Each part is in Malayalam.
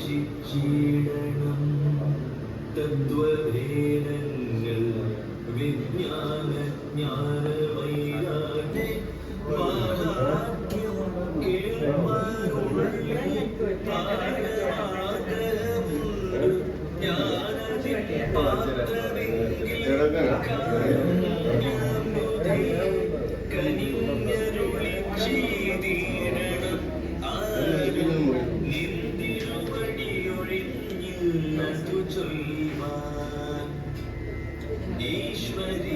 ശിക്ഷീടണം തദ്വഭേദങ്ങൾ വിജ്ഞാന ജ്ഞാന വൈരാഗ്യ പാത്രമെങ്കിൽ ഈശ്വരി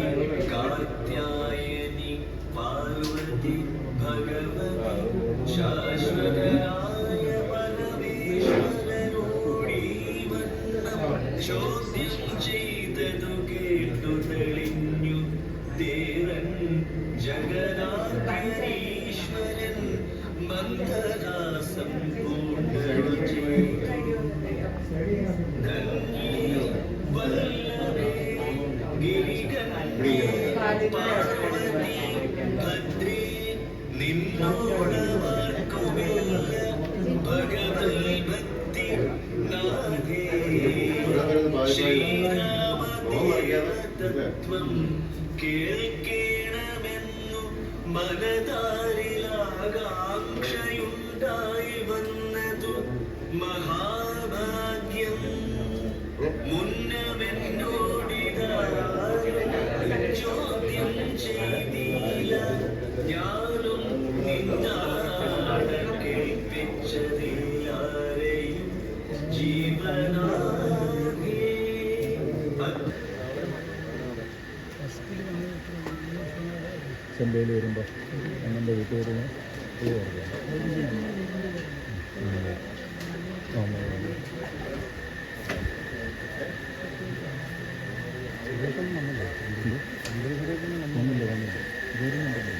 കാർത്യായനി പാർവതി ഭഗവതി ശാശ്വതരായ പരമേശ്വരനോടീ വന്നം ചോദ്യം ചെയ്തതു കേട്ടു തെളിഞ്ഞു ദേവൻ ജഗനാഥീശ്വരൻ മന്ദരാസം ഗിരികന്യേ പാർവതി ഭദ്രേ നിന്നോട് ശ്രീരാമതത്വം കേൾക്കേണമെന്നു മനതാരിലാകാംക്ഷയുണ്ടായി വന്നതു മഹാഭാഗ്യം ചെമ്പയിൽ വരുമ്പോൾ വീട്ടിൽ വരുമ്പോൾ ഇത് വന്നില്ല വന്നില്ല വരുന്നുണ്ടല്ലോ